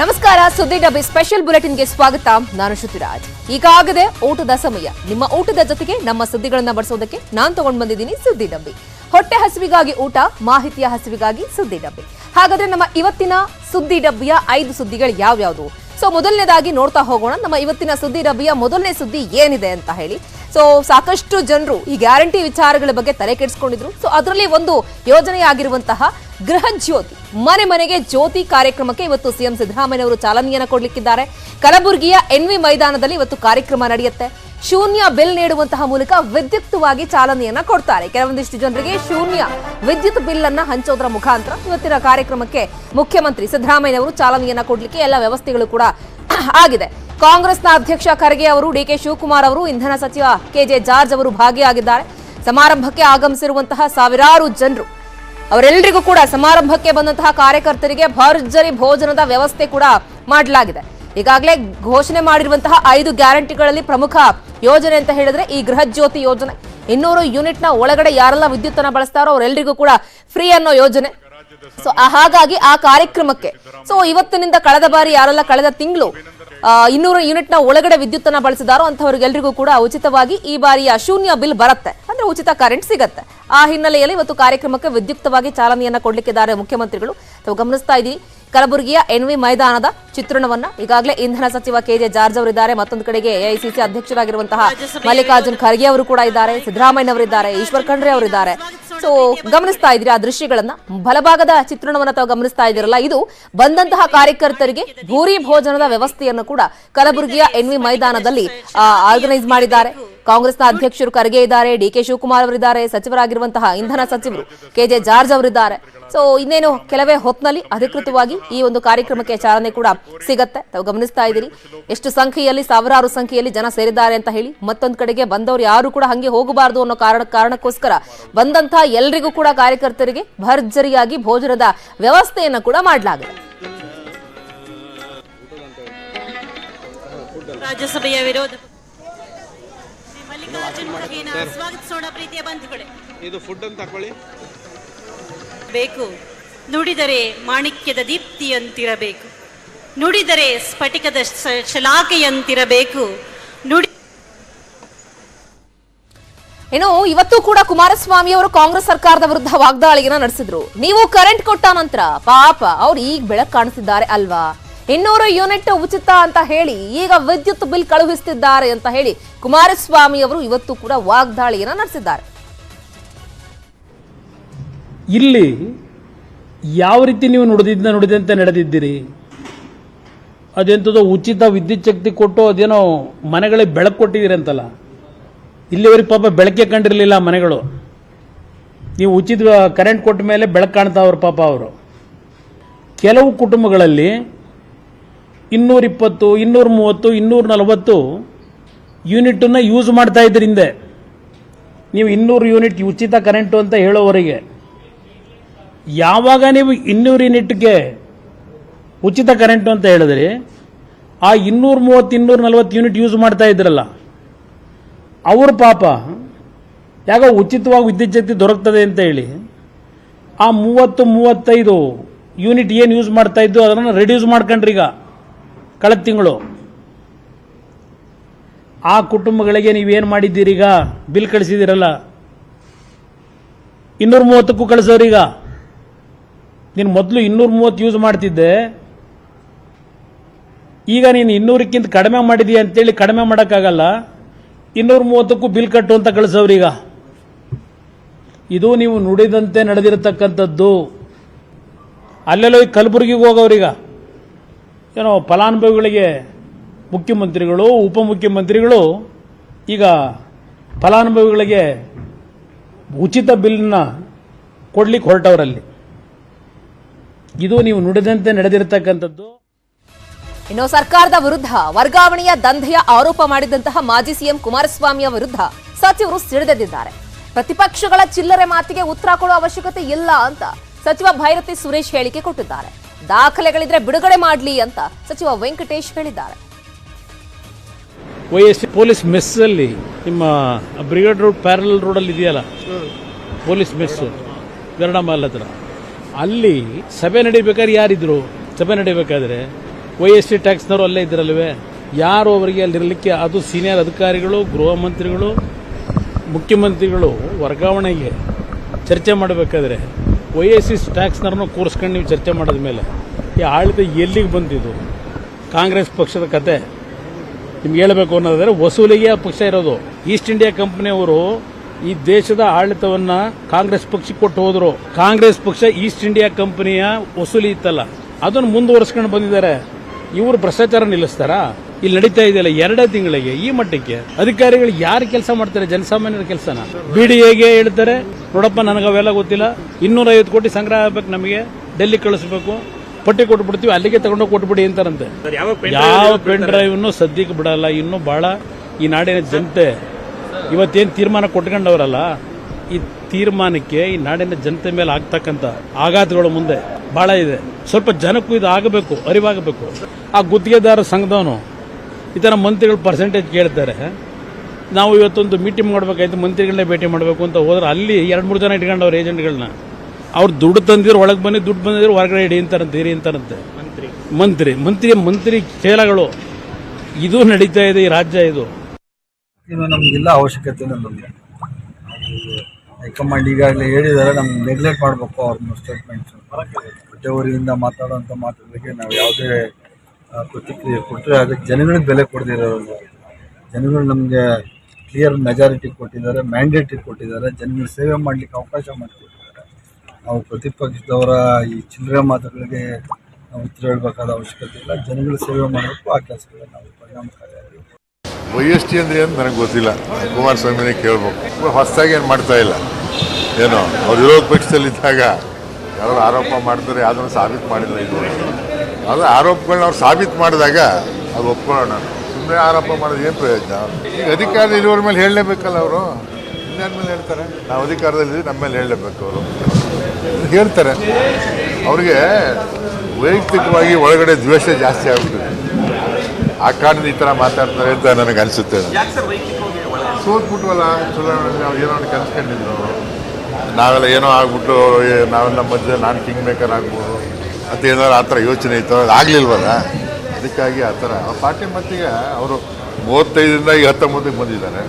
ನಮಸ್ಕಾರ, ಸುದ್ದಿ ಡಬ್ಬಿ ಸ್ಪೆಷಲ್ ಬುಲೆಟಿನ್ಗೆ ಸ್ವಾಗತ. ನಾನು ಶ್ರುತಿರಾಜ್. ಈಗಾಗದೆ ಊಟದ ಸಮಯ. ನಿಮ್ಮ ಊಟದ ಜೊತೆಗೆ ನಮ್ಮ ಸುದ್ದಿಗಳನ್ನ ಬಡಿಸೋದಕ್ಕೆ ನಾನು ತಗೊಂಡ್ ಬಂದಿದ್ದೀನಿ ಸುದ್ದಿ ಡಬ್ಬಿ. ಹೊಟ್ಟೆ ಹಸಿವಿಗಾಗಿ ಊಟ, ಮಾಹಿತಿಯ ಹಸಿವಿಗಾಗಿ ಸುದ್ದಿ ಡಬ್ಬಿ. ಹಾಗಾದ್ರೆ ನಮ್ಮ ಇವತ್ತಿನ ಸುದ್ದಿ ಡಬ್ಬಿಯ ಐದು ಸುದ್ದಿಗಳು ಯಾವ್ಯಾವುದು? ಸೊ ಮೊದಲನೇದಾಗಿ ನೋಡ್ತಾ ಹೋಗೋಣ. ನಮ್ಮ ಇವತ್ತಿನ ಸುದ್ದಿ ರವಿಯ ಮೊದಲನೇ ಸುದ್ದಿ ಏನಿದೆ ಅಂತ ಹೇಳಿ. ಸೊ ಸಾಕಷ್ಟು ಜನರು ಈ ಗ್ಯಾರಂಟಿ ವಿಚಾರಗಳ ಬಗ್ಗೆ ತಲೆ ಕೆಡಿಸ್ಕೊಂಡಿದ್ರು. ಸೊ ಅದರಲ್ಲಿ ಒಂದು ಯೋಜನೆಯಾಗಿರುವಂತಹ ಗೃಹ ಜ್ಯೋತಿ, ಮನೆ ಮನೆಗೆ ಜ್ಯೋತಿ ಕಾರ್ಯಕ್ರಮಕ್ಕೆ ಇವತ್ತು ಸಿಎಂ ಸಿದ್ದರಾಮಯ್ಯ ಅವರು ಚಾಲನೆಯನ್ನು ಕೊಡಲಿಕ್ಕಿದ್ದಾರೆ. ಕಲಬುರಗಿಯ ಎನ್ವಿ ಮೈದಾನದಲ್ಲಿ ಇವತ್ತು ಕಾರ್ಯಕ್ರಮ ನಡೆಯುತ್ತೆ. ಶೂನ್ಯ ಬಿಲ್ ನೀಡುವಂತಹ ಮೂಲಕ ವಿದ್ಯುಕ್ತವಾಗಿ ಚಾಲನೆಯನ್ನ ಕೊಡ್ತಾರೆ. ಕೆಲವೊಂದಿಷ್ಟು ಜನರಿಗೆ ಶೂನ್ಯ ವಿದ್ಯುತ್ ಬಿಲ್ ಅನ್ನ ಹಂಚೋದ್ರ ಮುಖಾಂತರ ಇವತ್ತಿನ ಕಾರ್ಯಕ್ರಮಕ್ಕೆ ಮುಖ್ಯಮಂತ್ರಿ ಸಿದ್ದರಾಮಯ್ಯ ಅವರು ಚಾಲನೆಯನ್ನ ಕೊಡ್ಲಿಕ್ಕೆ ಎಲ್ಲ ವ್ಯವಸ್ಥೆಗಳು ಕೂಡ ಆಗಿದೆ. ಕಾಂಗ್ರೆಸ್ನ ಅಧ್ಯಕ್ಷ ಖರ್ಗೆ ಅವರು ಡಿಕೆ ಶಿವಕುಮಾರ್ ಅವರು, ಇಂಧನ ಸಚಿವ ಕೆಜೆ ಜಾರ್ಜ್ ಅವರು ಭಾಗಿಯಾಗಿದ್ದಾರೆ. ಸಮಾರಂಭಕ್ಕೆ ಆಗಮಿಸಿರುವಂತಹ ಸಾವಿರಾರು ಜನರು ಅವರೆಲ್ಲರಿಗೂ ಕೂಡ ಸಮಾರಂಭಕ್ಕೆ ಬಂದಂತಹ ಕಾರ್ಯಕರ್ತರಿಗೆ ಭರ್ಜರಿ ಭೋಜನದ ವ್ಯವಸ್ಥೆ ಕೂಡ ಮಾಡಲಾಗಿದೆ. ಈಗಾಗಲೇ ಘೋಷಣೆ ಮಾಡಿರುವಂತಹ ಐದು ಗ್ಯಾರಂಟಿಗಳಲ್ಲಿ ಪ್ರಮುಖ ಯೋಜನೆ ಅಂತ ಹೇಳಿದ್ರೆ ಈ ಗೃಹ ಜ್ಯೋತಿ ಯೋಜನೆ. ಇನ್ನೂರು ಯೂನಿಟ್ನ ಒಳಗಡೆ ಯಾರೆಲ್ಲ ವಿದ್ಯುತ್ ಅನ್ನ ಬಳಸ್ತಾರೋ ಅವರೆಲ್ಲರಿಗೂ ಕೂಡ ಫ್ರೀ ಅನ್ನೋ ಯೋಜನೆ. ಸೊ ಹಾಗಾಗಿ ಆ ಕಾರ್ಯಕ್ರಮಕ್ಕೆ. ಸೊ ಇವತ್ತಿನಿಂದ ಕಳೆದ ಬಾರಿ ಯಾರೆಲ್ಲ ಕಳೆದ ತಿಂಗಳು ಇನ್ನೂರು ಯೂನಿಟ್ನ ಒಳಗಡೆ ವಿದ್ಯುತ್ ಅನ್ನ ಬಳಸಿದಾರೋ ಅಂತವರಿಗೆಲ್ಲರಿಗೂ ಕೂಡ ಉಚಿತವಾಗಿ ಈ ಬಾರಿಯ ಶೂನ್ಯ ಬಿಲ್ ಬರುತ್ತೆ. ಅಂದ್ರೆ ಉಚಿತ ಕರೆಂಟ್ ಸಿಗತ್ತೆ. ಆ ಹಿನ್ನೆಲೆಯಲ್ಲಿ ಇವತ್ತು ಕಾರ್ಯಕ್ರಮಕ್ಕೆ ವಿದ್ಯುಕ್ತವಾಗಿ ಚಾಲನೆಯನ್ನ ಕೊಡ್ಲಿಕ್ಕಿದ್ದಾರೆ ಮುಖ್ಯಮಂತ್ರಿಗಳು. ತಾವು ಗಮನಿಸ್ತಾ ಇದ್ದೀವಿ ಕಲಬುರಗಿಯ ಎನ್ವಿ ಮೈದಾನದ ಚಿತ್ರಣವನ್ನ ಈಗಾಗಲೇ ಇಂಧನ ಸಚಿವ ಕೆಜೆ ಜಾರ್ಜ್ ಅವರಿದ್ದಾರೆ. ಮತ್ತೊಂದು ಕಡೆಗೆ ಎಐಸಿಸಿ ಅಧ್ಯಕ್ಷರಾಗಿರುವಂತಹ ಮಲ್ಲಿಕಾರ್ಜುನ್ ಖರ್ಗೆ ಅವರು ಕೂಡ ಇದ್ದಾರೆ. ಸಿದ್ದರಾಮಯ್ಯ ಅವರಿದ್ದಾರೆ ಈಶ್ವರ್ ಖಂಡ್ರೆ ಅವರಿದ್ದಾರೆ. ಸೊ ಗಮನಿಸ್ತಾ ಇದ್ರಿ ಆ ದೃಶ್ಯಗಳನ್ನ? ಬಲಭಾಗದ ಚಿತ್ರಣವನ್ನ ತಾವು ಗಮನಿಸ್ತಾ ಇದ್ದೀರಲ್ಲ ಇದು ಬಂದಂತಹ ಕಾರ್ಯಕರ್ತರಿಗೆ ಭೂರಿ ಭೋಜನದ ವ್ಯವಸ್ಥೆಯನ್ನು ಕೂಡ ಕಲಬುರಗಿಯ ಎನ್ವಿ ಮೈದಾನದಲ್ಲಿ ಆರ್ಗನೈಸ್ ಮಾಡಿದ್ದಾರೆ. ಕಾಂಗ್ರೆಸ್ನ ಅಧ್ಯಕ್ಷರು ಖರ್ಗೆ ಇದ್ದಾರೆ, ಡಿ ಕೆ ಶಿವಕುಮಾರ್ ಅವರಿದ್ದಾರೆ, ಸಚಿವರಾಗಿರುವಂತಹ ಇಂಧನ ಸಚಿವರು ಕೆಜೆ ಜಾರ್ಜ್ ಅವರಿದ್ದಾರೆ. ಸೊ ಇನ್ನೇನು ಕೆಲವೇ ಹೊತ್ತಿನಲ್ಲಿ ಅಧಿಕೃತವಾಗಿ ಈ ಒಂದು ಕಾರ್ಯಕ್ರಮಕ್ಕೆ ಚಾಲನೆ ಕೂಡ ಸಿಗತ್ತೆ. ತಾವು ಗಮನಿಸ್ತಾ ಇದ್ದೀರಿ. ಎಷ್ಟು ಸಂಖ್ಯೆಯಲ್ಲಿ, ಸಾವಿರಾರು ಸಂಖ್ಯೆಯಲ್ಲಿ ಜನ ಸೇರಿದ್ದಾರೆ ಅಂತ ಹೇಳಿ ಮತ್ತೊಂದು ಕಡೆಗೆ ಬಂದವರು ಯಾರು ಕೂಡ ಹಂಗೆ ಹೋಗಬಾರದು ಅನ್ನೋ ಕಾರಣ ಕಾರಣಕ್ಕೋಸ್ಕರ ಬಂದಂತಹ ಎಲ್ರಿಗೂ ಕೂಡ ಕಾರ್ಯಕರ್ತರಿಗೆ ಭರ್ಜರಿಯಾಗಿ ಭೋಜನದ ವ್ಯವಸ್ಥೆಯನ್ನು ಕೂಡ ಮಾಡಲಾಗಿದೆ. ರಾಜ್ಯಸಭೆಯ ವಿರೋಧ ಸ್ವಾಗತಿಸೋಣ ಪ್ರೀತಿಯ ಬಂಧುಗಳೇ. ಇದು ಫುಡ್ ಅಂತ ತಕೊಳ್ಳಿ ಬೇಕು. ನುಡಿದರೆ ಮಾಣಿಕ್ಯದ ದೀಪ್ತಿಯಂತಿರಬೇಕು. ನುಡಿದರೆ ಸ್ಫಟಿಕದ ಶ- ಶಲಾಕೆಯಂತಿರಬೇಕು ನುಡಿ ಇನ್ನು ಇವತ್ತು ಕೂಡ ಕುಮಾರಸ್ವಾಮಿ ಅವರು ಕಾಂಗ್ರೆಸ್ ಸರ್ಕಾರದ ವಿರುದ್ಧ ವಾಗ್ದಾಳಿಯನ್ನ ನಡೆಸಿದ್ರು. ನೀವು ಕರೆಂಟ್ ಕೊಟ್ಟ ನಂತರ ಪಾಪ ಅವ್ರು ಈಗ ಬೆಳಕು ಕಾಣಿಸಿದ್ದಾರೆ ಅಲ್ವಾ? ಇನ್ನೂರು ಯೂನಿಟ್ ಉಚಿತ ಅಂತ ಹೇಳಿ ಈಗ ವಿದ್ಯುತ್ ಬಿಲ್ ಕಳುಹಿಸುತ್ತಿದ್ದಾರೆ ಅಂತ ಹೇಳಿ ಕುಮಾರಸ್ವಾಮಿ ಅವರು ಇವತ್ತು ಕೂಡ ವಾಗ್ದಾಳಿಯನ್ನು ನಡೆಸಿದ್ದಾರೆ. ಇಲ್ಲಿ ಯಾವ ರೀತಿ ನೀವು ನುಡಿದಿದ್ದ ನುಡಿದಂತೆ ನಡೆದಿದ್ದೀರಿ? ಅದೆಂಥದೋ ಉಚಿತ ವಿದ್ಯುತ್ ಶಕ್ತಿ ಕೊಟ್ಟು ಅದೇನೋ ಮನೆಗಳಿಗೆ ಬೆಳಕು ಕೊಟ್ಟಿದ್ದೀರಿ ಅಂತಲ್ಲ? ಇಲ್ಲಿವರೆಗೆ ಪಾಪ ಬೆಳಕೆ ಕಂಡಿರಲಿಲ್ಲ ಮನೆಗಳು. ನೀವು ಉಚಿತ ಕರೆಂಟ್ ಕೊಟ್ಟ ಮೇಲೆ ಬೆಳಕು ಕಾಣ್ತಾವ್ರು ಪಾಪ ಅವರು. ಕೆಲವು ಕುಟುಂಬಗಳಲ್ಲಿ ಇನ್ನೂರಿಪ್ಪತ್ತು ಇನ್ನೂರ ಮೂವತ್ತು ಇನ್ನೂರ ನಲವತ್ತು ಯೂನಿಟನ್ನು ಯೂಸ್ ಮಾಡ್ತಾ ಇದ್ರಿ ಹಿಂದೆ. ನೀವು ಇನ್ನೂರು ಯೂನಿಟ್ ಉಚಿತ ಕರೆಂಟು ಅಂತ ಹೇಳೋವರೆಗೆ. ಯಾವಾಗ ನೀವು ಇನ್ನೂರು ಯೂನಿಟ್ಗೆ ಉಚಿತ ಕರೆಂಟು ಅಂತ ಹೇಳಿದ್ರಿ, ಆ ಇನ್ನೂರ ಮೂವತ್ತು ಇನ್ನೂರ ನಲ್ವತ್ತು ಯೂನಿಟ್ ಯೂಸ್ ಮಾಡ್ತಾ ಇದ್ರಲ್ಲ. ಅವ್ರ ಪಾಪ ಯಾಕೋ ಉಚಿತವಾಗಿ ವಿದ್ಯುತ್ ಶಕ್ತಿ ದೊರಕ್ತದೆ ಅಂತ ಹೇಳಿ, ಆ ಮೂವತ್ತು, ಮೂವತ್ತೈದು ಯೂನಿಟ್ ಏನು ಯೂಸ್ ಮಾಡ್ತಾ ಇದ್ದು, ಅದನ್ನು ರೆಡ್ಯೂಸ್ ಮಾಡ್ಕೊಂಡ್ರಿ ಈಗ ಕಳೆದ ತಿಂಗಳು. ಆ ಕುಟುಂಬಗಳಿಗೆ ನೀವೇನು ಈಗ ಬಿಲ್ ಕಳಿಸಿದ್ದೀರಲ್ಲ ಇನ್ನೂರ ಮೂವತ್ತಕ್ಕೂ ಕಳಿಸೋರೀಗ. ನೀನು ಮೊದಲು ಇನ್ನೂರ ಮೂವತ್ತು ಯೂಸ್ ಮಾಡ್ತಿದ್ದೆ. ಈಗ ನೀನು ಇನ್ನೂರಕ್ಕಿಂತ ಕಡಿಮೆ ಮಾಡಿದೀಯ ಅಂತೇಳಿ ಕಡಿಮೆ ಮಾಡೋಕ್ಕಾಗಲ್ಲ. ಇನ್ನೂರ ಮೂವತ್ತಕ್ಕೂ ಬಿಲ್ ಕಟ್ಟು ಅಂತ ಕಳಿಸೋರೀಗ. ಇದು ನೀವು ನುಡಿದಂತೆ ನಡೆದಿರತಕ್ಕಂಥದ್ದು. ಅಲ್ಲೆಲ್ಲೋ ಈ ಕಲಬುರಗಿಗೆ ಹೋಗೋರೀಗ ಏನೋ ಫಲಾನುಭವಿಗಳಿಗೆ ಮುಖ್ಯಮಂತ್ರಿಗಳು, ಉಪಮುಖ್ಯಮಂತ್ರಿಗಳು ಈಗ ಫಲಾನುಭವಿಗಳಿಗೆ ಉಚಿತ ಬಿಲ್ನ ಕೊಡ್ಲಿಕ್ಕೆ ಹೊರಟವರಲ್ಲಿ. ಇದು ನೀವು ನುಡಿದಂತೆ ನಡೆದಿರತಕ್ಕಂಥದ್ದು. ಇನ್ನು ಸರ್ಕಾರದ ವಿರುದ್ಧ ವರ್ಗಾವಣೆಯ ದಂಧೆಯ ಆರೋಪ ಮಾಡಿದಂತಹ ಮಾಜಿ ಸಿಎಂ ಕುಮಾರಸ್ವಾಮಿಯ ವಿರುದ್ಧ ಸಚಿವರು ಸಿಡಿದೆದ್ದಿದ್ದಾರೆ. ಪ್ರತಿಪಕ್ಷಗಳ ಚಿಲ್ಲರೆ ಮಾತಿಗೆ ಉತ್ತರ ಕೊಡುವ ಅವಶ್ಯಕತೆ ಇಲ್ಲ ಅಂತ ಸಚಿವ ಭೈರತಿ ಸುರೇಶ್ ಹೇಳಿಕೆ ಕೊಟ್ಟಿದ್ದಾರೆ. ದಾಖಲೆಗಳಿದ್ರೆ ಬಿಡುಗಡೆ ಮಾಡಲಿ ಅಂತ ಸಚಿವ ವೆಂಕಟೇಶ್ ಹೇಳಿದ್ದಾರೆ. ವೈ ಎಸ್ ಪೊಲೀಸ್ ಮೆಸ್ಸಲ್ಲಿ ನಿಮ್ಮ ಬ್ರಿಗೇಡ್ ರೋಡ್ ಪ್ಯಾರಲ್ ರೋಡಲ್ಲಿ ಇದೆಯಲ್ಲ? ಪೊಲೀಸ್ ಮೆಸ್ ಗರುಡ ಮಾಲ್ ಹತ್ರ. ಅಲ್ಲಿ ಸಭೆ ನಡೀಬೇಕಾದ್ರೆ ಯಾರಿದ್ರು? ಸಭೆ ನಡೀಬೇಕಾದ್ರೆ ವೈ ಎಸ್ ಟಿ ಟ್ಯಾಕ್ಸ್ನವರು ಅಲ್ಲೇ ಇದ್ರಲ್ವೇ? ಯಾರು ಅವರಿಗೆ ಅಲ್ಲಿರಲಿಕ್ಕೆ ಅದು ಸೀನಿಯರ್ ಅಧಿಕಾರಿಗಳು, ಗೃಹ ಮಂತ್ರಿಗಳು, ಮುಖ್ಯಮಂತ್ರಿಗಳು ವರ್ಗಾವಣೆಗೆ ಚರ್ಚೆ ಮಾಡಬೇಕಾದ್ರೆ ವೈ ಎಸ್ ಎಸ್ ಟ್ಯಾಕ್ಸ್ನವ್ರನ್ನ ಕೂರಿಸ್ಕೊಂಡು ನೀವು ಚರ್ಚೆ ಮಾಡಿದ ಮೇಲೆ ಈ ಆಡಳಿತ ಎಲ್ಲಿಗೆ ಬಂದಿದ್ದು? ಕಾಂಗ್ರೆಸ್ ಪಕ್ಷದ ಕತೆ. ನಿಮ್ಗೆ ಹೇಳಬೇಕು ಅನ್ನೋದಾದರೆ ವಸೂಲಿಗೆ ಪಕ್ಷ ಇರೋದು. ಈಸ್ಟ್ ಇಂಡಿಯಾ ಕಂಪನಿಯವರು ಈ ದೇಶದ ಆಡಳಿತವನ್ನು ಕಾಂಗ್ರೆಸ್ ಪಕ್ಷಕ್ಕೆ ಕೊಟ್ಟು ಹೋದರು. ಕಾಂಗ್ರೆಸ್ ಪಕ್ಷ ಈಸ್ಟ್ ಇಂಡಿಯಾ ಕಂಪನಿಯ ವಸೂಲಿ ಇತ್ತಲ್ಲ. ಅದನ್ನು ಮುಂದುವರಿಸ್ಕೊಂಡು ಬಂದಿದ್ದಾರೆ. ಇವರು ಭ್ರಷ್ಟಾಚಾರ ನಿಲ್ಲಿಸ್ತಾರಾ? ಇಲ್ಲಿ ನಡೀತಾ ಇದೆಯಲ್ಲ ಎರಡೇ ತಿಂಗಳಿಗೆ ಈ ಮಟ್ಟಕ್ಕೆ ಅಧಿಕಾರಿಗಳು ಯಾರು ಕೆಲಸ ಮಾಡ್ತಾರೆ? ಜನಸಾಮಾನ್ಯರ ಕೆಲಸನ? ಬಿಡಿ ಹೇಗೆ ಹೇಳ್ತಾರೆ? ನೋಡಪ್ಪ ನನಗೆ ಅವೆಲ್ಲ ಗೊತ್ತಿಲ್ಲ. ಇನ್ನೂರ ಐವತ್ತು ಕೋಟಿ ಸಂಗ್ರಹ ಆಗ್ಬೇಕು ನಮಗೆ. ಡೆಲ್ಲಿ ಕಳಿಸ್ಬೇಕು. ಪಟ್ಟಿ ಕೊಟ್ಬಿಡ್ತೀವಿ. ಅಲ್ಲಿಗೆ ತಗೊಂಡೋಗಿ ಕೊಟ್ಬಿಡಿ ಅಂತಾರಂತೆ. ಯಾವ ಪೆನ್ ಡ್ರೈವ್ನು ಸದ್ಯಕ್ಕೆ ಬಿಡಲ್ಲ. ಇನ್ನೂ ಬಹಳ ಈ ನಾಡಿನ ಜನತೆ ಇವತ್ತೇನು ತೀರ್ಮಾನ ಕೊಟ್ಕೊಂಡವರಲ್ಲ ಈ ತೀರ್ಮಾನಕ್ಕೆ ಈ ನಾಡಿನ ಜನತೆ ಮೇಲೆ ಆಗ್ತಕ್ಕಂಥ ಆಘಾತಗಳು ಮುಂದೆ ಬಹಳ ಇದೆ. ಸ್ವಲ್ಪ ಜನಕ್ಕೂ ಇದು ಆಗಬೇಕು ಅರಿವಾಗಬೇಕು. ಆ ಗುತ್ತಿಗೆದಾರ ಸಂಘದವನು ಈ ಥರ ಮಂತ್ರಿಗಳು ಪರ್ಸೆಂಟೇಜ್ ಕೇಳ್ತಾರೆ. ನಾವು ಇವತ್ತೊಂದು ಮೀಟಿಂಗ್ ಮಾಡಬೇಕಾಯ್ತು ಮಂತ್ರಿಗಳನ್ನೇ ಭೇಟಿ ಮಾಡಬೇಕು ಅಂತ ಹೋದ್ರೆ ಅಲ್ಲಿ ಎರಡು ಮೂರು ಜನ ಇಟ್ಕೊಂಡವ್ರು ಏಜೆಂಟ್ಗಳನ್ನ ಅವ್ರು ದುಡ್ಡು ತಂದಿದ್ರು ಒಳಗೆ ಬನ್ನಿ ದುಡ್ಡು ಬಂದಿದ್ರು ಹೊರಗಡೆ ಇಡಿ ಅಂತಾರಂತೆ ಹಿರಿ ಅಂತಾರಂತೆ. ಮಂತ್ರಿ. ಮಂತ್ರಿ ಮಂತ್ರಿ ಚೇಲಗಳು ಇದು ನಡೀತಾ ಇದೆ ಈ ರಾಜ್ಯ ಇದು. ಇದು ನಮಗೆಲ್ಲ ಅವಶ್ಯಕತೆ ನಮಗೆ. ಹೈಕಮಾಂಡ್ ಈಗಾಗಲೇ ಹೇಳಿದ್ದಾರೆ ನಮ್ಗೆ ನೆಗ್ಲೆಕ್ಟ್ ಮಾಡಬೇಕು ಅವ್ರನ್ನ ಸ್ಟೇಟ್ಮೆಂಟ್ಸ್ ಹೊಟ್ಟೆವರಿಯಿಂದ ಮಾತಾಡೋಂಥ ಮಾತುಗಳಿಗೆ ನಾವು ಯಾವುದೇ ಪ್ರತಿಕ್ರಿಯೆ ಕೊಟ್ಟರೆ ಅದಕ್ಕೆ ಜನಗಳಿಗೆ ಬೆಲೆ ಕೊಡದಿರೋದು. ಜನಗಳು ನಮಗೆ ಕ್ಲಿಯರ್ ಮೆಜಾರಿಟಿ ಕೊಟ್ಟಿದ್ದಾರೆ ಮ್ಯಾಂಡೇಟ್ ಕೊಟ್ಟಿದ್ದಾರೆ. ಜನಗಳ ಸೇವೆ ಮಾಡಲಿಕ್ಕೆ ಅವಕಾಶ ಮಾಡಿಕೊಟ್ಟಿದ್ದಾರೆ. ನಾವು ಪ್ರತಿಪಕ್ಷದವರ ಈ ಚಿಲ್ಲರೆ ಮಾತುಗಳಿಗೆ ನಾವು ಉತ್ತರ ಹೇಳಬೇಕಾದ ಅವಶ್ಯಕತೆ ಇಲ್ಲ. ಜನಗಳ ಸೇವೆ ಮಾಡಬೇಕು, ಆ ಕೆಲಸಗಳನ್ನ ನಾವು ಪರಿಣಾಮಕಾರಿಯಾಗಿ. ವೈ ಎಸ್ ಟಿ ಅಂದ್ರೆ ಏನು ನನಗೆ ಗೊತ್ತಿಲ್ಲ. ಕುಮಾರಸ್ವಾಮಿನೇ ಕೇಳಬೇಕು. ಹೊಸದಾಗಿ ಏನು ಮಾಡ್ತಾ ಇಲ್ಲ. ಏನೋ, ಅವ್ರು ವಿರೋಧ ಪಕ್ಷದಲ್ಲಿದ್ದಾಗ ಯಾರು ಆರೋಪ ಮಾಡ್ತಾರೆ, ಯಾವುದನ್ನು ಸಾಬೀತು ಮಾಡಿಲ್ಲ ಇದು ಅದು ಆರೋಪಗಳನ್ನ ಅವ್ರು ಸಾಬೀತು ಮಾಡಿದಾಗ ಅದು ಒಪ್ಕೊಳ್ಳೋಣ. ಸುಮ್ಮನೆ ಆರೋಪ ಮಾಡೋದು ಏನು ಪ್ರಯೋಜನ? ಈಗ ಅಧಿಕಾರದ ಇರುವವ್ರ ಮೇಲೆ ಹೇಳಲೇಬೇಕಲ್ಲ ಅವರು? ಇನ್ಯಾರ ಮೇಲೆ ಹೇಳ್ತಾರೆ. ನಾವು ಅಧಿಕಾರದಲ್ಲಿ ನಮ್ಮ ಮೇಲೆ ಹೇಳಲೇಬೇಕು ಅವರು. ಹೇಳ್ತಾರೆ. ಅವ್ರಿಗೆ ವೈಯಕ್ತಿಕವಾಗಿ ಒಳಗಡೆ ದ್ವೇಷ ಜಾಸ್ತಿ ಆಗ್ಬಿಟ್ಟಿದೆ. ಆ ಕಾರಣದ ಈ ಥರ ಮಾತಾಡ್ತಾರೆ ಅಂತ ನನಗೆ ಅನಿಸುತ್ತೆ. ಸೋತ್ಬಿಟ್ವಲ್ಲ ಚುನಾವಣೆ ಅವ್ರು ಏನೋ ಒಂದು ಕನ್ಸ್ಕೊಂಡಿದ್ರು ನಾವೆಲ್ಲ ಏನೋ ಆಗ್ಬಿಟ್ಟು ನಾವೆಲ್ಲ ಮಧ್ಯೆ ನಾನು ಕಿಂಗ್ ಮೇಕರ್ ಆಗ್ಬೋದು. ಅಂತ ಏನಾದ್ರು ಆ ಥರ ಯೋಚನೆ ಇತ್ತು, ಅದು ಆಗಲಿಲ್ವಲ್ಲ? ಅದಕ್ಕಾಗಿ ಆ ಥರ. ಪಾರ್ಟಿ ಮತ್ತಿಗೆ ಅವರು ಮೂವತ್ತೈದರಿಂದ ಈಗ ಹತ್ತೊಂಬತ್ತಕ್ಕೆ ಬಂದಿದ್ದಾರೆ.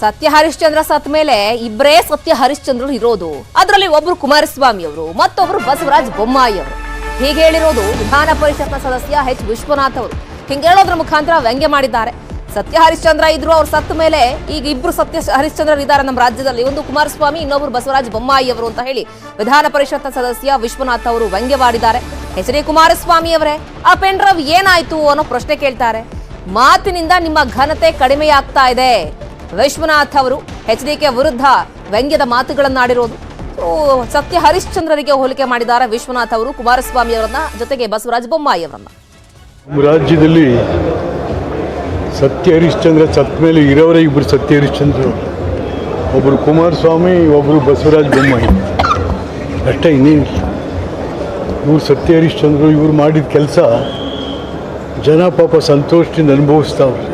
ಸತ್ಯ ಹರಿಶ್ಚಂದ್ರ ಸತ್ ಮೇಲೆ ಇಬ್ಬರೇ ಸತ್ಯ ಹರಿಶ್ಚಂದ್ರರು ಇರೋದು. ಅದರಲ್ಲಿ ಒಬ್ರು ಕುಮಾರಸ್ವಾಮಿ ಅವರು, ಮತ್ತೊಬ್ರು ಬಸವರಾಜ್ ಬೊಮ್ಮಾಯಿ ಅವರು. ಹೀಗೆ ಹೇಳಿರೋದು ವಿಧಾನ ಪರಿಷತ್ನ ಸದಸ್ಯ ಎಚ್ ವಿಶ್ವನಾಥ್ ಅವರು. ಹಿಂಗೆ ಹೇಳೋದ್ರ ಮುಖಾಂತರ ವ್ಯಂಗ್ಯ ಮಾಡಿದ್ದಾರೆ. ಸತ್ಯ ಹರಿಶ್ಚಂದ್ರ ಇದ್ರು, ಅವ್ರು ಸತ್ತ ಮೇಲೆ ಈಗ ಇಬ್ರು ಸತ್ಯ ಹರಿಶ್ಚಂದ್ರ ಇದ್ದಾರೆ ನಮ್ಮ ರಾಜ್ಯದಲ್ಲಿ. ಒಂದು ಕುಮಾರಸ್ವಾಮಿ, ಇನ್ನೊಬ್ರು ಬಸವರಾಜ ಬೊಮ್ಮಾಯಿ ಅವರು ಅಂತ ಹೇಳಿ ವಿಧಾನ ಪರಿಷತ್ ಸದಸ್ಯ ವಿಶ್ವನಾಥ್ ಅವರು ವ್ಯಂಗ್ಯವಾಡಿದ್ದಾರೆ ಎಚ್ ಡಿ ಕುಮಾರಸ್ವಾಮಿ ಅವರೇ ಆ ಪೆನ್ ಡ್ರೈವ್ ಏನಾಯ್ತು ಅನ್ನೋ ಪ್ರಶ್ನೆ ಕೇಳ್ತಾರೆ. ಮಾತಿನಿಂದ ನಿಮ್ಮ ಘನತೆ ಕಡಿಮೆಯಾಗ್ತಾ ಇದೆ. ವಿಶ್ವನಾಥ್ ಅವರು ಎಚ್ ಡಿ ಕೆ ವಿರುದ್ಧ ವ್ಯಂಗ್ಯದ ಮಾತುಗಳನ್ನಾಡಿರೋದು. ಸತ್ಯ ಹರಿಶ್ಚಂದ್ರರಿಗೆ ಹೋಲಿಕೆ ಮಾಡಿದ್ದಾರೆ ವಿಶ್ವನಾಥ್ ಅವರು, ಕುಮಾರಸ್ವಾಮಿ ಅವರನ್ನ, ಜೊತೆಗೆ ಬಸವರಾಜ ಬೊಮ್ಮಾಯಿ ಅವರನ್ನ. ರಾಜ್ಯದಲ್ಲಿ ಸತ್ಯ ಹರಿಶ್ಚಂದ್ರ ಸತ್ ಮೇಲೆ ಇರೋರೇ ಇಬ್ಬರು ಸತ್ಯ ಹರಿಶ್ಚಂದ್ರ ಒಬ್ಬರು ಕುಮಾರಸ್ವಾಮಿ ಒಬ್ಬರು ಬಸವರಾಜ ಬೊಮ್ಮಾಯಿ. ಅಷ್ಟೇ ಇನ್ನೇನು ಇವರು ಸತ್ಯ ಹರಿಶ್ಚಂದ್ರ ಇವರು ಮಾಡಿದ ಕೆಲಸ ಜನ ಪಾಪ ಸಂತೋಷದಿಂದ ಅನುಭವಿಸ್ತಾವ್ರೆ.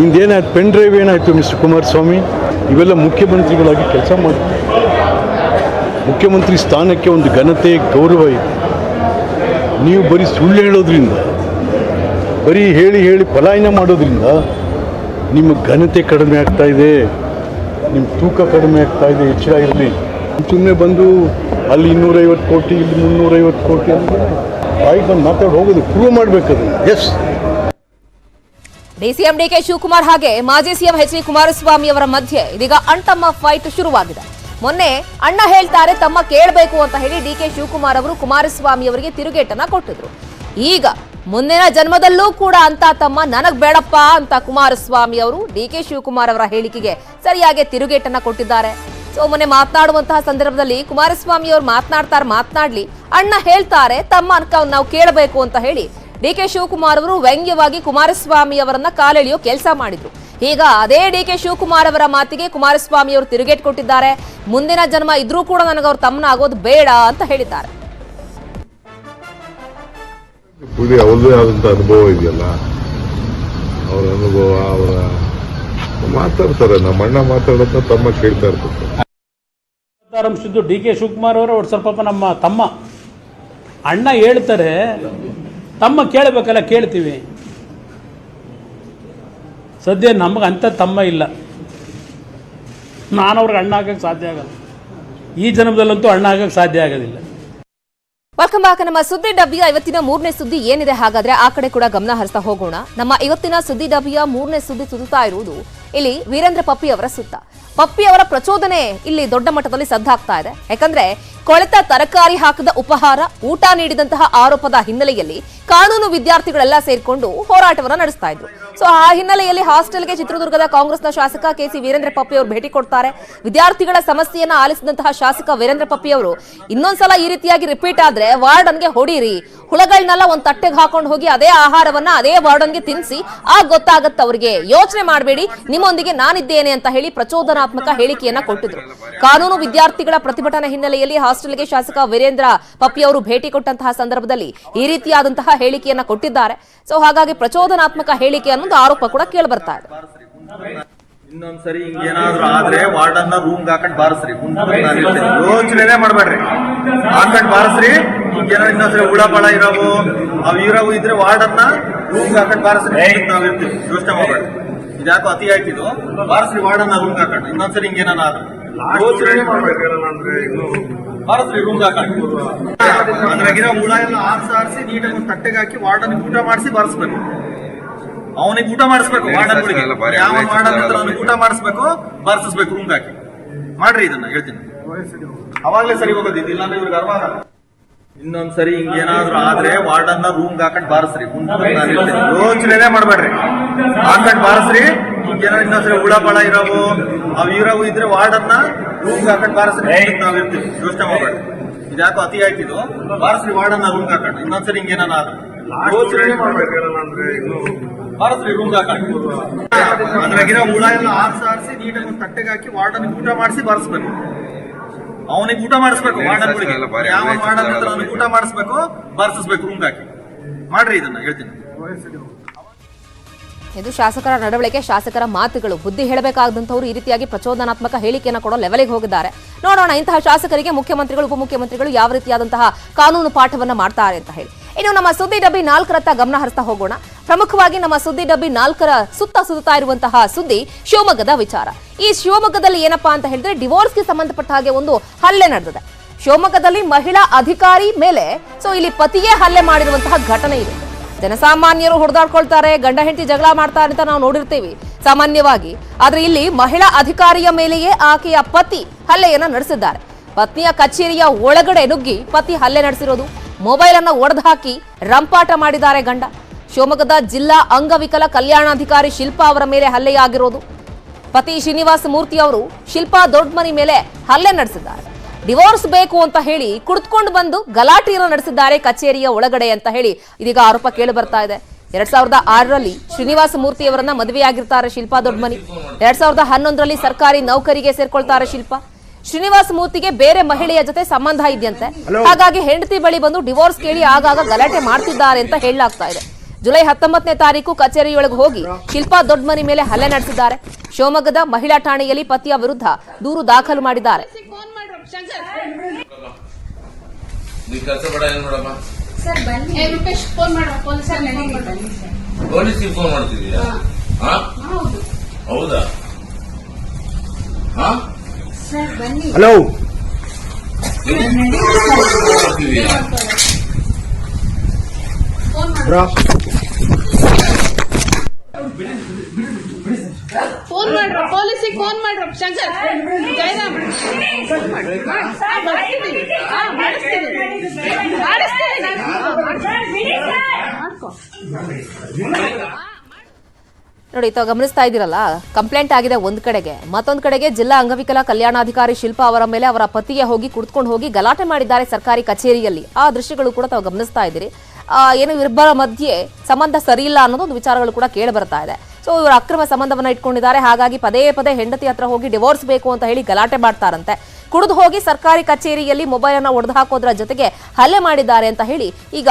ನಿಂದೇನಾಯ್ತು? ಪೆನ್ ಡ್ರೈವ್ ಏನಾಯಿತು ಮಿಸ್ಟರ್ ಕುಮಾರಸ್ವಾಮಿ? ಇವೆಲ್ಲ ಮುಖ್ಯಮಂತ್ರಿಗಳಾಗಿ ಕೆಲಸ ಮಾಡ್ತಾರೆ ಮುಖ್ಯಮಂತ್ರಿ ಸ್ಥಾನಕ್ಕೆ ಒಂದು ಘನತೆ, ಗೌರವ ಇದೆ. ನೀವು ಬರೀ ಸುಳ್ಳು ಹೇಳೋದ್ರಿಂದ ಬರೀ ಹೇಳಿ ಹೇಳಿ ಪಲಾಯನ ಮಾಡೋದ್ರಿಂದ ನಿಮ್ಮ ಘನತೆ ಕಡಿಮೆ ಆಗ್ತಾ ಇದೆ, ನಿಮ್ಮ ತೂಕ ಕಡಿಮೆ ಆಗ್ತಾ ಇದೆ ಹೆಚ್ಚಳ ಇರಲಿ ಸುಮ್ಮನೆ ಬಂದು ಅಲ್ಲಿ ಇನ್ನೂರೈವತ್ತು ಕೋಟಿ, ಇಲ್ಲಿ ಮುನ್ನೂರೈವತ್ತು ಕೋಟಿ ಅಂತ ಬಾಯಿ ಬಂದು ಮಾತಾಡಿ ಹೋಗೋದು ಪ್ರೂವ್ ಮಾಡಬೇಕದು. ಎಸ್ ಡಿಸಿಎಂ ಡಿಕೆ ಶಿವಕುಮಾರ್ ಹಾಗೆ ಮಾಜಿ ಸಿಎಂ ಎಚ್ ಡಿ ಕುಮಾರಸ್ವಾಮಿ ಅವರ ಮಧ್ಯೆ ಇದೀಗ ಅಂಟಮ್ಮ ಫೈಟ್ ಶುರುವಾಗಿದೆ. ಮೊನ್ನೆ ಅಣ್ಣ ಹೇಳ್ತಾರೆ, ತಮ್ಮ ಕೇಳಬೇಕು ಅಂತ ಹೇಳಿ ಡಿಕೆ ಶಿವಕುಮಾರ್ ಅವರು ಕುಮಾರಸ್ವಾಮಿ ಅವರಿಗೆ ತಿರುಗೇಟನ್ನ ಕೊಟ್ಟಿದ್ರು. ಈಗ ಮುಂದಿನ ಜನ್ಮದಲ್ಲೂ ಕೂಡ ಅಂತ ತಮ್ಮ ನನಗ್ ಬೇಡಪ್ಪ ಅಂತ ಕುಮಾರಸ್ವಾಮಿ ಅವರು ಡಿ ಕೆ ಶಿವಕುಮಾರ್ ಅವರ ಹೇಳಿಕೆಗೆ ಸರಿಯಾಗಿ ತಿರುಗೇಟನ್ನ ಕೊಟ್ಟಿದ್ದಾರೆ. ಸೊ, ಮೊನ್ನೆ ಮಾತನಾಡುವಂತಹ ಸಂದರ್ಭದಲ್ಲಿ ಕುಮಾರಸ್ವಾಮಿ ಅವರು ಮಾತನಾಡ್ತಾರೆ ಮಾತನಾಡ್ಲಿ, ಅಣ್ಣ ಹೇಳ್ತಾರೆ, ತಮ್ಮ ಅನ್ಕ ನಾವು ಕೇಳಬೇಕು ಅಂತ ಹೇಳಿ ಡಿ ಕೆ ಶಿವಕುಮಾರ್ ಅವರು ವ್ಯಂಗ್ಯವಾಗಿ ಕುಮಾರಸ್ವಾಮಿ ಅವರನ್ನ ಕಾಲೆಳೆಯೋ ಕೆಲಸ ಮಾಡಿದ್ರು. ಈಗ ಅದೇ ಡಿ ಕೆ ಶಿವಕುಮಾರ್ ಅವರ ಮಾತಿಗೆ ಕುಮಾರಸ್ವಾಮಿ ಅವರು ತಿರುಗೇಟ್ ಕೊಟ್ಟಿದ್ದಾರೆ. ಮುಂದಿನ ಜನ್ಮ ಇದ್ರೂ ಕೂಡ ನನಗೆ ಅವ್ರ ತಮ್ಮನ ಆಗೋದು ಬೇಡ ಅಂತ ಹೇಳಿದ್ದಾರೆ. ಪುಡಿ ಅವ್ರದೇ ಆದಂತ ಅನುಭವ ಇದೆಯಲ್ಲ? ಅವರ ಅನುಭವ, ಅವರ ಮಾತಾಡ್ತಾರೆ, ನಮ್ಮ ಅಣ್ಣ ಮಾತಾಡೋದನ್ನ ತಮ್ಮ ಕೇಳ್ತಾ ಇರ್ತಾರೆ ಆರಂಭಿಸಿದ್ದು ಡಿ ಕೆ ಶಿವಕುಮಾರ್ ಅವರು, ಅವ್ರು ಸ್ವಲ್ಪ ನಮ್ಮ ತಮ್ಮ. ಅಣ್ಣ ಹೇಳ್ತಾರೆ, ತಮ್ಮ ಕೇಳಬೇಕಲ್ಲ, ಕೇಳ್ತೀವಿ. ಸದ್ಯ ನಮಗೆ ಅಂತ ತಮ್ಮ ಇಲ್ಲ. ನಾನು ಅವ್ರಿಗೆ ಅಣ್ಣ ಆಗಕ್ಕೆ ಸಾಧ್ಯ ಆಗಲ್ಲ. ಈ ಜನ್ಮದಲ್ಲಂತೂ ಅಣ್ಣ ಆಗಕ್ಕೆ ಸಾಧ್ಯ ಆಗೋದಿಲ್ಲ. ವೆಲ್ಕಮ್ ಬ್ಯಾಕ್ ನಮ್ಮ ಸುದ್ದಿ ಡಬ್ಬಿಯ ಇವತ್ತಿನ ಮೂರನೇ ಸುದ್ದಿ ಏನಿದೆ ಹಾಗಾದ್ರೆ ಆ ಕಡೆ ಕೂಡ ಗಮನ ಹರಿಸ್ತಾ ಹೋಗೋಣ. ನಮ್ಮ ಇವತ್ತಿನ ಸುದ್ದಿ ಡಬ್ಬಿಯ ಮೂರನೇ ಸುದ್ದಿ ಸುತ್ತಾ ಇರುವುದು ಇಲ್ಲಿ ವೀರೇಂದ್ರ ಪಪ್ಪಿ ಅವರ ಸುತ್ತ. ಪಪ್ಪಿ ಅವರ ಪ್ರಚೋದನೆ ಇಲ್ಲಿ ದೊಡ್ಡ ಮಟ್ಟದಲ್ಲಿ ಸದ್ದಾಗ್ತಾ ಇದೆ. ಯಾಕಂದ್ರೆ ಕೊಳೆತ ತರಕಾರಿ ಹಾಕದ ಉಪಹಾರ, ಊಟ ನೀಡಿದಂತಹ ಆರೋಪದ ಹಿನ್ನೆಲೆಯಲ್ಲಿ ಕಾನೂನು ವಿದ್ಯಾರ್ಥಿಗಳೆಲ್ಲ ಸೇರಿಕೊಂಡು ಹೋರಾಟವನ್ನ ನಡೆಸ್ತಾ ಇದ್ರು. ಸೊ ಆ ಹಿನ್ನೆಲೆಯಲ್ಲಿ ಹಾಸ್ಟೆಲ್ಗೆ ಚಿತ್ರದುರ್ಗದ ಕಾಂಗ್ರೆಸ್ನ ಶಾಸಕ ಕೆ ಸಿ ವೀರೇಂದ್ರ ಪಪ್ಪಿ ಅವರು ಭೇಟಿ ಕೊಡ್ತಾರೆ. ವಿದ್ಯಾರ್ಥಿಗಳ ಸಮಸ್ಯೆಯನ್ನ ಆಲಿಸಿದಂತಹ ಶಾಸಕ ವೀರೇಂದ್ರ ಪಪ್ಪಿ ಅವರು ಇನ್ನೊಂದ್ಸಲ ಈ ರೀತಿಯಾಗಿ ರಿಪೀಟ್ ಆದ್ರೆ ವಾರ್ಡನ್ಗೆ ಹೊಡೀರಿ. ಹುಳಗಳನ್ನೆಲ್ಲ ಒಂದ್ ತಟ್ಟೆಗೆ ಹಾಕೊಂಡು ಹೋಗಿ ಅದೇ ಆಹಾರವನ್ನ ಅದೇ ವಾರ್ಡನ್ಗೆ ತಿನ್ಸಿ ಆಗ ಗೊತ್ತಾಗತ್ತೆ ಅವರಿಗೆ ಯೋಚನೆ ಮಾಡಬೇಡಿ. ನಿಮ್ಮೊಂದಿಗೆ ನಾನಿದ್ದೇನೆ ಅಂತ ಹೇಳಿ ಪ್ರಚೋದನಾತ್ಮಕ ಹೇಳಿಕೆಯನ್ನ ಕೊಟ್ಟಿದ್ರು. ಕಾನೂನು ವಿದ್ಯಾರ್ಥಿಗಳ ಪ್ರತಿಭಟನೆ ಹಿನ್ನೆಲೆಯಲ್ಲಿ ಹಾಸ್ಟೆಲ್ಗೆ ಶಾಸಕ ವೀರೇಂದ್ರ ಪಪ್ಪಿ ಅವರು ಭೇಟಿ ಕೊಟ್ಟಂತಹ ಸಂದರ್ಭದಲ್ಲಿ ಈ ರೀತಿಯಾದಂತಹ ಹೇಳಿಕೆಯನ್ನ ಕೊಟ್ಟಿದ್ದಾರೆ. ಸೊ, ಹಾಗಾಗಿ ಪ್ರಚೋದನಾತ್ಮಕ ಹೇಳಿಕೆ ಅನ್ನೋದು ಆರೋಪ ಕೂಡ ಕೇಳಿ ಬರ್ತಾ ಇದೆ. ಇನ್ನೊಂದ್ಸರಿ ಹಿಂಗೇನಾದ್ರೂ ಆದ್ರೆ ವಾರ್ಡನ್ನ ರೂಮ್ ಹಾಕೊಂಡ್ ಬಾರಸ್ರಿ. ಯೋಚನೆ ಮಾಡ್ಬೇಡ್ರಿ. ಹಾಕೊಂಡ್ ಬಾರಸ್ರಿ. ಹಿಂಗೇನಾದ್ರು ಇನ್ನೊಂದ್ಸರಿ ಹುಳ ಬಳ ಇರವು, ಅವ್ ಇರವು ಇದ್ರೆ ವಾರ್ಡನ್ನ ರೂಮ್ ಹಾಕೊಂಡ್ ಬಾರಸ್ರಿ ನಾವಿರ್ತೀವಿ ಯೋಚನೆ ಮಾಡ್ಬೇಡ್ರಿ. ಇದ್ಯಾಕೋ ಅತಿ ಆಯ್ತಿದು ಬಾರಸ್ರಿ ವಾರ್ಡನ್ನ ರೂಮ್ ಹಾಕೊಂಡು ಇನ್ನೊಂದ್ಸರಿ ಹಿಂಗೇನಾನ ಯೋಚನೆ ಇನ್ನು ಬಾರಸ್ರಿ ರೂಮ್ ಹಾಕೊಂಡು ಅದ್ರಾಗಿರೋ ಹುಳ ಎಲ್ಲ ಆರ್ಸಿ ಆರ್ಸಿ ನೀಟಾಗಿ ತಟ್ಟೆಗೆ ಹಾಕಿ ವಾರ್ಡನ್ ಊಟ ಮಾಡಿಸಿ ಬಾರಿಸ್ಬೇಕು. ಅವನಿಗೆ ಊಟ ಮಾಡಿಸ್ಬೇಕು ವಾರ್ಡನ್ಗಳಿಗೆ ಯಾವ ವಾರ್ಡನ್ ಹತ್ರ ಅವ್ನಿಗೆ ಊಟ ಮಾಡಿಸ್ಬೇಕು ಬಾರಿಸ್ಬೇಕು ರೂಮ್ ಹಾಕಿ ಮಾಡ್ರಿ ಇದನ್ನ ಹೇಳ್ತೀನಿ. ಅವಾಗ್ಲೇ ಸರಿ ಇಲ್ಲಾಂದ್ರೆ ಇವ್ರಿಗೆ ಅರ್ವ ಇನ್ನೊಂದ್ಸರಿ ಹಿಂಗೇನಾದ್ರೂ ಆದ್ರೆ ವಾರ್ಡನ್ನ ರೂಮ್ ಹಾಕೊಂಡ್ ಬಾರಸ್ರಿ. ಯೋಚನೆ ಮಾಡ್ಬೇಡ್ರಿ. ಹಾಕೊಂಡ್ ಬಾರಸ್ರಿ. ಹಿಂಗೇನಾದ್ರು ಇನ್ನೊಂದ್ಸರಿ ಹುಳ ಬಳ ಇರವು ಅವ್ ಇರವು ಇದ್ರೆ ವಾರ್ಡನ್ನ ರೂಮ್ ಹಾಕೊಂಡ್ ಬಾರಿಸ್ರಿ ನಾವ್ ಇರ್ತೀವಿ ಯೋಚನೆ ಮಾಡ್ಬೇಡ್ರಿ. ಇದ್ಯಾಕೋ ಅತಿ ಆಯ್ತಿದು. ಬಾರಸ್ರಿ ವಾರ್ಡನ್ನ ರೂಮ್ ಹಾಕೊಂಡು. ಇನ್ನೊಂದ್ಸರಿ ಹಿಂಗೇನಾದ್ರು ಯೋಚನೆ ಮಾಡ್ಬೇಕು ಬಾರಸ್ರಿ ರೂಮ್ ಹಾಕೊಂಡು. ಅದ್ರಾಗಿರೋ ಹುಳ ಎಲ್ಲ ಆರ್ಸಿ ಆರ್ಸಿ ನೀಟಾಗಿ ತಟ್ಟೆಗೆ ಹಾಕಿ ವಾರ್ಡನ್ ಊಟ ಮಾಡಿಸಿ ಬಾರಿಸ್ಬೇಕು. ಅವನಿಗೆ ಊಟ ಮಾಡಿಸ್ಬೇಕು ವಾರ್ಡನ್ಗಳಿಗೆ ಯಾವ ವಾರ್ಡನ್ ಹತ್ರ ಅವನಿಗೆ ಊಟ ಮಾಡಿಸ್ಬೇಕು ಬರ್ಸಿಸ್ಬೇಕು ರೂಮ್ ಹಾಕಿ. ಮಾಡ್ರಿ ಇದನ್ನ ಹೇಳ್ತೀನಿ. ಇದು ಶಾಸಕರ ನಡವಳಿಕೆ ಶಾಸಕರ ಮಾತುಗಳು. ಬುದ್ಧಿ ಹೇಳಬೇಕಾದಂತವರು ಈ ರೀತಿಯಾಗಿ ಪ್ರಚೋದನಾತ್ಮಕ ಹೇಳಿಕೆಯನ್ನು ಕೊಡೋ ಲೆವೆಲ್ಗೆ ಹೋಗಿದ್ದಾರೆ. ನೋಡೋಣ ಇಂತಹ ಶಾಸಕರಿಗೆ ಮುಖ್ಯಮಂತ್ರಿಗಳು ಉಪಮುಖ್ಯಮಂತ್ರಿಗಳು ಯಾವ ರೀತಿಯಾದಂತಹ ಕಾನೂನು ಪಾಠವನ್ನ ಮಾಡ್ತಾರೆ ಅಂತ ಹೇಳಿ. ಇನ್ನು ನಮ್ಮ ಸುದ್ದಿ ಡಬ್ಬಿ ನಾಲ್ಕರತ್ತ ಗಮನ ಹರಿಸ್ತಾ ಹೋಗೋಣ. ಪ್ರಮುಖವಾಗಿ ನಮ್ಮ ಸುದ್ದಿ ಡಬ್ಬಿ ನಾಲ್ಕರ ಸುತ್ತ ಸುತ್ತಾ ಇರುವಂತಹ ಸುದ್ದಿ ಶಿವಮೊಗ್ಗದ ವಿಚಾರ. ಈ ಶಿವಮೊಗ್ಗದಲ್ಲಿ ಏನಪ್ಪಾ ಅಂತ ಹೇಳಿದ್ರೆ ಡಿವೋರ್ಸ್ಗೆ ಸಂಬಂಧಪಟ್ಟ ಹಾಗೆ ಒಂದು ಹಲ್ಲೆ ನಡೆದಿದೆ. ಶಿವಮೊಗ್ಗದಲ್ಲಿ ಮಹಿಳಾ ಅಧಿಕಾರಿ ಮೇಲೆ, ಸೊ ಇಲ್ಲಿ ಪತಿಯೇ ಹಲ್ಲೆ ಮಾಡಿರುವಂತಹ ಘಟನೆ ಇದೆ. ಜನಸಾಮಾನ್ಯರು ಹೊಡೆದಾಡ್ಕೊಳ್ತಾರೆ, ಗಂಡ ಹೆಂಡತಿ ಜಗಳ ಮಾಡ್ತಾರೆ ಅಂತ ನಾವು ನೋಡಿರ್ತೀವಿ. ಸಾಮಾನ್ಯವಾಗಿ. ಆದ್ರೆ ಇಲ್ಲಿ ಮಹಿಳಾ ಅಧಿಕಾರಿಯ ಮೇಲೆಯೇ ಆಕೆಯ ಪತಿ ಹಲ್ಲೆಯನ್ನ ನಡೆಸಿದ್ದಾರೆ. ಪತ್ನಿಯ ಕಚೇರಿಯ ಒಳಗಡೆ ನುಗ್ಗಿ ಪತಿ ಹಲ್ಲೆ ನಡೆಸಿರೋದು. ಮೊಬೈಲ್ ಅನ್ನ ಒಡೆದು ಹಾಕಿ ರಂಪಾಟ ಮಾಡಿದ್ದಾರೆ ಗಂಡ. ಶಿವಮೊಗ್ಗದ ಜಿಲ್ಲಾ ಅಂಗವಿಕಲ ಕಲ್ಯಾಣಾಧಿಕಾರಿ ಶಿಲ್ಪಾ ಅವರ ಮೇಲೆ ಹಲ್ಲೆಯಾಗಿರೋದು. ಪತಿ ಶ್ರೀನಿವಾಸ ಮೂರ್ತಿ ಅವರು ಶಿಲ್ಪಾ ದೊಡ್ಡಮನಿ ಮೇಲೆ ಹಲ್ಲೆ ನಡೆಸಿದ್ದಾರೆ. ಡಿವೋರ್ಸ್ ಬೇಕು ಅಂತ ಹೇಳಿ ಕುಡಿದುಕೊಂಡು ಬಂದು ಗಲಾಟೆಯನ್ನು ನಡೆಸಿದ್ದಾರೆ ಕಚೇರಿಯ ಒಳಗಡೆ ಅಂತ ಹೇಳಿ ಇದೀಗ ಆರೋಪ ಕೇಳಿ ಬರ್ತಾ ಇದೆ. ಎರಡ್ ಸಾವಿರದ ಆರರಲ್ಲಿ ಶ್ರೀನಿವಾಸ ಮೂರ್ತಿ ಅವರನ್ನ ಮದುವೆಯಾಗಿರ್ತಾರೆ ಶಿಲ್ಪಾ ದೊಡ್ಡಮನಿ. ಎರಡ್ ಸಾವಿರದ ಹನ್ನೊಂದರಲ್ಲಿ ಸರ್ಕಾರಿ ನೌಕರಿಗೆ ಸೇರ್ಕೊಳ್ತಾರೆ ಶಿಲ್ಪಾ. ಶ್ರೀನಿವಾಸ ಮೂರ್ತಿಗೆ ಬೇರೆ ಮಹಿಳೆಯ ಜೊತೆ ಸಂಬಂಧ ಇದೆಯಂತೆ. ಹಾಗಾಗಿ ಹೆಂಡತಿ ಬಳಿ ಬಂದು ಡಿವೋರ್ಸ್ ಕೇಳಿ ಆಗಾಗ ಗಲಾಟೆ ಮಾಡ್ತಿದ್ದಾರೆ ಅಂತ ಹೇಳಲಾಗ್ತಾ ಇದೆ. ಜುಲೈ ಹತ್ತೊಂಬತ್ತನೇ ತಾರೀಕು ಕಚೇರಿಯೊಳಗೆ ಹೋಗಿ ಶಿಲ್ಪಾ ದೊಡ್ಡಮನಿ ಮೇಲೆ ಹಲ್ಲೆ ನಡೆಸಿದ್ದಾರೆ. ಶಿವಮೊಗ್ಗದ ಮಹಿಳಾ ಠಾಣೆಯಲ್ಲಿ ಪತಿಯ ವಿರುದ್ಧ ದೂರು ದಾಖಲು ಮಾಡಿದ್ದಾರೆ. ನೀ ಕೆಲಸ ಬೇಡ ಏನ್ ನೋಡಮ್ಮ ಸರ್ ಬನ್ನಿ. ಏ ರೂಪೇಶ್ ಫೋನ್ ಮಾಡು. ಪೊಲೀಸರ್ ನಡೀರಿ ಬನ್ನಿ ಸರ್. ಪೊಲೀಸಿಗೆ ಫೋನ್ ಮಾಡ್ತಿದೀಯಾ? ಹಾ. ಹೌದು. ಹೌದಾ? ಹಾ? ಸರ್ ಬನ್ನಿ. ಹಲೋ. ಮಾಡ್ತಿದೀಯಾ? ಫೋನ್ ಮಾಡು ಫೋನ್ ಮಾಡ್ರ ಪೊಲೀಸಿಗೆ ಫೋನ್ ಮಾಡ್ರ. ಶಂಕರ್ ಜಯರಾಮ್ ಫೋನ್ ಮಾಡ್ರಿ ಹಾ, ಬರ್ತೀನಿ. ಹಾ, ಮಾಡಿಸ್ತೀನಿ. ಮಾಡಿಸ್ತೀನಿ. ನೋಡಿ ತಾವು ಗಮನಿಸ್ತಾ ಇದ್ದೀರಲ್ಲ ಕಂಪ್ಲೇಂಟ್ ಆಗಿದೆ ಒಂದ್ ಕಡೆಗೆ. ಮತ್ತೊಂದ್ ಕಡೆಗೆ ಜಿಲ್ಲಾ ಅಂಗವಿಕಲ ಕಲ್ಯಾಣಾಧಿಕಾರಿ ಶಿಲ್ಪಾ ಅವರ ಮೇಲೆ ಅವರ ಪತಿಗೆ ಹೋಗಿ ಕುಡ್ಕೊಂಡು ಹೋಗಿ ಗಲಾಟೆ ಮಾಡಿದ್ದಾರೆ ಸರ್ಕಾರಿ ಕಚೇರಿಯಲ್ಲಿ. ಆ ದೃಶ್ಯಗಳು ಕೂಡ ತಾವು ಗಮನಿಸ್ತಾ ಇದ್ದೀರಿ. ಏನು ಇಬ್ಬರ ಮಧ್ಯೆ ಸಂಬಂಧ ಸರಿ ಇಲ್ಲ ಅನ್ನೋದು ಒಂದು ವಿಚಾರಗಳು ಕೂಡ ಕೇಳಿ ಬರ್ತಾ ಇದೆ. ಸೊ ಇವರು ಅಕ್ರಮ ಸಂಬಂಧವನ್ನ ಇಟ್ಕೊಂಡಿದ್ದಾರೆ. ಹಾಗಾಗಿ ಪದೇ ಪದೇ ಹೆಂಡತಿ ಹತ್ರ ಹೋಗಿ ಡಿವೋರ್ಸ್ ಬೇಕು ಅಂತ ಹೇಳಿ ಗಲಾಟೆ ಮಾಡ್ತಾರಂತೆ. ಕುಡಿದು ಹೋಗಿ ಸರ್ಕಾರಿ ಕಚೇರಿಯಲ್ಲಿ ಮೊಬೈಲ್ ಅನ್ನ ಒಡೆದು ಹಾಕೋದ್ರ ಜೊತೆಗೆ ಹಲ್ಲೆ ಮಾಡಿದ್ದಾರೆ ಅಂತ ಹೇಳಿ ಈಗ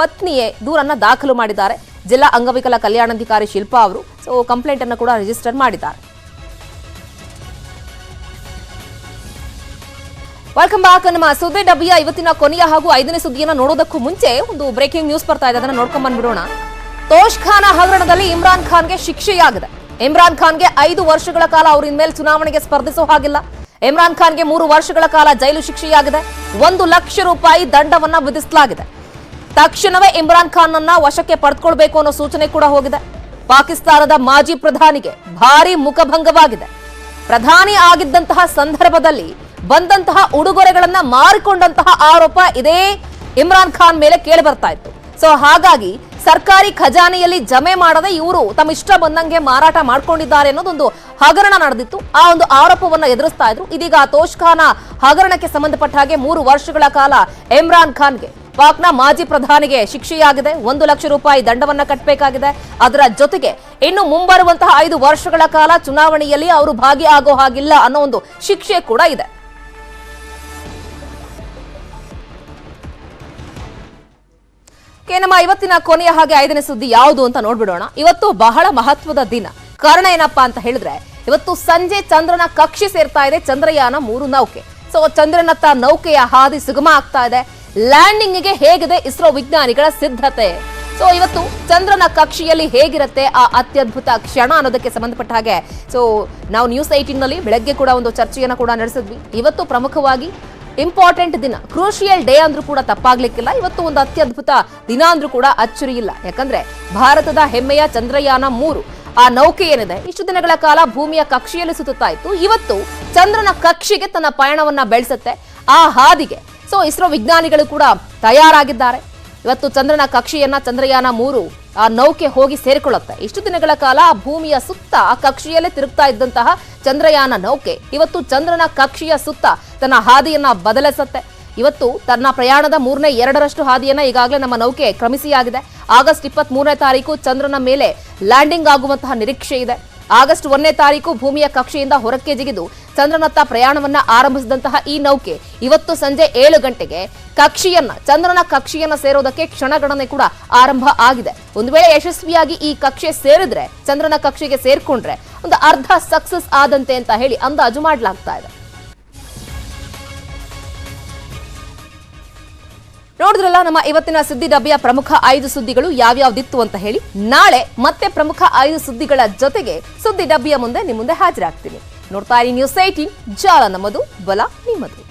ಪತ್ನಿಯೇ ದೂರನ್ನ ದಾಖಲು ಮಾಡಿದ್ದಾರೆ. ಜಿಲ್ಲಾ ಅಂಗವಿಕಲ ಕಲ್ಯಾಣಾಧಿಕಾರಿ ಶಿಲ್ಪಾ ಅವರು. ಸೊ ಕಂಪ್ಲೇಂಟ್ ಅನ್ನು ಕೂಡ ರಿಜಿಸ್ಟರ್ ಮಾಡಿದ್ದಾರೆ. ವೆಲ್ಕಮ್ ಬ್ಯಾಕ್ ನಮ್ಮ ಸುದ್ದಿ ಡಬ್ಬಿಯ ಇವತ್ತಿನ ಕೊನೆಯ ಹಾಗೂ ಐದನೇ ಸುದ್ದಿಯನ್ನ ನೋಡೋದಕ್ಕೂ ಮುಂಚೆ ಒಂದು ಬ್ರೇಕಿಂಗ್ ನ್ಯೂಸ್ ಬರ್ತಾ ಇದೆ. ಅದನ್ನ ನೋಡ್ಕೊಂಡ್ ಬಂದ್ಬಿಡೋಣ. ತೋಷ್ಖಾನ ಹಗರಣದಲ್ಲಿ ಇಮ್ರಾನ್ ಖಾನ್ಗೆ ಶಿಕ್ಷೆಯಾಗಿದೆ. ಇಮ್ರಾನ್ ಖಾನ್ಗೆ ಐದು ವರ್ಷಗಳ ಕಾಲ ಅವರು ಇನ್ಮೇಲೆ ಚುನಾವಣೆಗೆ ಸ್ಪರ್ಧಿಸೋ ಹಾಗಿಲ್ಲ. ಇಮ್ರಾನ್ ಖಾನ್ಗೆ ಮೂರು ವರ್ಷಗಳ ಕಾಲ ಜೈಲು ಶಿಕ್ಷೆಯಾಗಿದೆ. ಒಂದು ಲಕ್ಷ ರೂಪಾಯಿ ದಂಡವನ್ನ ವಿಧಿಸಲಾಗಿದೆ. ತಕ್ಷಣವೇ ಇಮ್ರಾನ್ ಖಾನ್ ಅನ್ನ ವಶಕ್ಕೆ ಪಡೆದುಕೊಳ್ಬೇಕು ಅನ್ನೋ ಸೂಚನೆ ಕೂಡ ಹೋಗಿದೆ. ಪಾಕಿಸ್ತಾನದ ಮಾಜಿ ಪ್ರಧಾನಿಗೆ ಭಾರಿ ಮುಖಭಂಗವಾಗಿದೆ. ಪ್ರಧಾನಿ ಆಗಿದ್ದಂತಹ ಸಂದರ್ಭದಲ್ಲಿ ಬಂದಂತಹ ಉಡುಗೊರೆಗಳನ್ನ ಮಾರಿಕೊಂಡಂತಹ ಆರೋಪ ಇದೇ ಇಮ್ರಾನ್ ಖಾನ್ ಮೇಲೆ ಕೇಳಿ ಬರ್ತಾ ಇತ್ತು. ಸೊ ಹಾಗಾಗಿ ಸರ್ಕಾರಿ ಖಜಾನೆಯಲ್ಲಿ ಜಮೆ ಮಾಡದೆ ಇವರು ತಮ್ಮ ಇಷ್ಟ ಬಂದಂಗೆ ಮಾರಾಟ ಮಾಡ್ಕೊಂಡಿದ್ದಾರೆ ಅನ್ನೋದೊಂದು ಹಗರಣ ನಡೆದಿತ್ತು. ಆ ಒಂದು ಆರೋಪವನ್ನ ಎದುರಿಸ್ತಾ ಇದ್ರು. ಇದೀಗ ಆ ತೋಷ್ಖಾನ ಹಗರಣಕ್ಕೆ ಸಂಬಂಧಪಟ್ಟ ಹಾಗೆ ಮೂರು ವರ್ಷಗಳ ಕಾಲ ಇಮ್ರಾನ್ ಖಾನ್ಗೆ, ಪಾಕ್ನ ಮಾಜಿ ಪ್ರಧಾನಿಗೆ ಶಿಕ್ಷೆಯಾಗಿದೆ. ಒಂದು ಲಕ್ಷ ರೂಪಾಯಿ ದಂಡವನ್ನ ಕಟ್ಟಬೇಕಾಗಿದೆ ಅದರ ಜೊತೆಗೆ ಇನ್ನು ಮುಂಬರುವಂತಹ ಐದು ವರ್ಷಗಳ ಕಾಲ ಚುನಾವಣೆಯಲ್ಲಿ ಅವರು ಭಾಗಿಯಾಗೋ ಹಾಗಿಲ್ಲ ಅನ್ನೋ ಒಂದು ಶಿಕ್ಷೆ ಕೂಡ ಇದೆ. ನಮ್ಮ ಇವತ್ತಿನ ಕೊನೆಯ ಹಾಗೆ ಐದನೇ ಸುದ್ದಿ ಯಾವುದು ಅಂತ ನೋಡ್ಬಿಡೋಣ. ಇವತ್ತು ಬಹಳ ಮಹತ್ವದ ದಿನ. ಕಾರಣ ಏನಪ್ಪಾ ಅಂತ ಹೇಳಿದ್ರೆ, ಇವತ್ತು ಸಂಜೆ ಚಂದ್ರನ ಕಕ್ಷಿ ಸೇರ್ತಾ ಇದೆ, ಚಂದ್ರಯಾನ ಮೂರು ನೌಕೆ ಸೊ ಚಂದ್ರನತ್ತ ನೌಕೆಯ ಹಾದಿ ಸುಗಮ ಆಗ್ತಾ ಇದೆ. ಲ್ಯಾಂಡಿಂಗ್ಗೆ ಹೇಗಿದೆ ಇಸ್ರೋ ವಿಜ್ಞಾನಿಗಳ ಸಿದ್ಧತೆ? ಸೊ ಇವತ್ತು ಚಂದ್ರನ ಕಕ್ಷೆಯಲ್ಲಿ ಹೇಗಿರುತ್ತೆ ಆ ಅತ್ಯದ್ಭುತ ಕ್ಷಣ ಅನ್ನೋದಕ್ಕೆ ಸಂಬಂಧಪಟ್ಟ ಹಾಗೆ. ಸೊ ನಾವು ನ್ಯೂಸ್ ಏಟೀನ್ನಲ್ಲಿ ಬೆಳಗ್ಗೆ ಕೂಡ ಒಂದು ಚರ್ಚೆಯನ್ನ ಕೂಡ ನಡೆಸಿದ್ವಿ. ಇವತ್ತು ಪ್ರಮುಖವಾಗಿ ಇಂಪಾರ್ಟೆಂಟ್ ದಿನ. ಕ್ರೂಷಿಯಲ್ ಡೇ ಅಂದ್ರೂ ಕೂಡ ತಪ್ಪಾಗ್ಲಿಕ್ಕಿಲ್ಲ. ಇವತ್ತು ಒಂದು ಅತ್ಯದ್ಭುತ ದಿನ ಅಂದ್ರೂ ಕೂಡ ಅಚ್ಚರಿ ಇಲ್ಲ. ಯಾಕಂದ್ರೆ ಭಾರತದ ಹೆಮ್ಮೆಯ ಚಂದ್ರಯಾನ ಮೂರು. ಆ ನೌಕೆ ಏನಿದೆ? ಇಷ್ಟು ದಿನಗಳ ಕಾಲ ಭೂಮಿಯ ಕಕ್ಷೆಯಲ್ಲಿ ಸುತ್ತುತ್ತಾ ಇತ್ತು. ಇವತ್ತು ಚಂದ್ರನ ಕಕ್ಷೆಗೆ ತನ್ನ ಪಯಣವನ್ನ ಬೆಳೆಸುತ್ತೆ. ಆ ಹಾದಿಗೆ. ಸೊ ಇಸ್ರೋ ವಿಜ್ಞಾನಿಗಳು ಕೂಡ ತಯಾರಾಗಿದ್ದಾರೆ. ಇವತ್ತು ಚಂದ್ರನ ಕಕ್ಷೆಯನ್ನ ಚಂದ್ರಯಾನ ಮೂರು ಆ ನೌಕೆ ಹೋಗಿ ಸೇರಿಕೊಳ್ಳುತ್ತೆ. ಇಷ್ಟು ದಿನಗಳ ಕಾಲ ಭೂಮಿಯ ಸುತ್ತ, ಆ ಕಕ್ಷೆಯಲ್ಲೇ ತಿರುಗ್ತಾ ಇದ್ದಂತಹ ಚಂದ್ರಯಾನ ನೌಕೆ ಇವತ್ತು ಚಂದ್ರನ ಕಕ್ಷೆಯ ಸುತ್ತ ತನ್ನ ಹಾದಿಯನ್ನ ಬದಲಿಸುತ್ತೆ. ಇವತ್ತು ತನ್ನ ಪ್ರಯಾಣದ ಮೂರನೇ ಎರಡರಷ್ಟು ಹಾದಿಯನ್ನ ಈಗಾಗಲೇ ನಮ್ಮ ನೌಕೆ ಕ್ರಮಿಸಿಯಾಗಿದೆ. ಆಗಸ್ಟ್ ಇಪ್ಪತ್ತ್ ಮೂರನೇ ತಾರೀಕು ಚಂದ್ರನ ಮೇಲೆ ಲ್ಯಾಂಡಿಂಗ್ ಆಗುವಂತಹ ನಿರೀಕ್ಷೆ ಇದೆ. ಆಗಸ್ಟ್ ಒಂದನೇ ತಾರೀಕು ಭೂಮಿಯ ಕಕ್ಷೆಯಿಂದ ಹೊರಕ್ಕೆ ಜಿಗಿದು ಚಂದ್ರನತ್ತ ಪ್ರಯಾಣವನ್ನ ಆರಂಭಿಸಿದಂತಹ ಈ ನೌಕೆ ಇವತ್ತು ಸಂಜೆ ಏಳು ಗಂಟೆಗೆ ಕಕ್ಷೆಯನ್ನ, ಚಂದ್ರನ ಕಕ್ಷೆಯನ್ನ ಸೇರೋದಕ್ಕೆ ಕ್ಷಣಗಣನೆ ಕೂಡ ಆರಂಭ ಆಗಿದೆ. ಒಂದು ವೇಳೆ ಯಶಸ್ವಿಯಾಗಿ ಈ ಕಕ್ಷೆ ಸೇರಿದ್ರೆ, ಚಂದ್ರನ ಕಕ್ಷೆಗೆ ಸೇರ್ಕೊಂಡ್ರೆ, ಒಂದು ಅರ್ಧ ಸಕ್ಸಸ್ ಆದಂತೆ ಅಂತ ಹೇಳಿ ಅಂದಾಜು ಮಾಡಲಾಗ್ತಾ ಇದೆ. ನೋಡಿದ್ರಲ್ಲ, ನಮ್ಮ ಇವತ್ತಿನ ಸುದ್ದಿ ಡಬ್ಬಿಯ ಪ್ರಮುಖ ಐದು ಸುದ್ದಿಗಳು ಯಾವ್ಯಾವ್ದಿತ್ತು ಅಂತ ಹೇಳಿ. ನಾಳೆ ಮತ್ತೆ ಪ್ರಮುಖ ಐದು ಸುದ್ದಿಗಳ ಜೊತೆಗೆ ಸುದ್ದಿ ಡಬ್ಬಿಯ ಮುಂದೆ ನಿಮ್ಮ ಮುಂದೆ ಹಾಜರಾಗ್ತೀನಿ. ನೋಡ್ತಾ ಇರಿ ನ್ಯೂಸ್ ಏಟೀನ್ ಜಾಲ ನಮ್ಮದು ಬಲ ನಿಮ್ಮದು.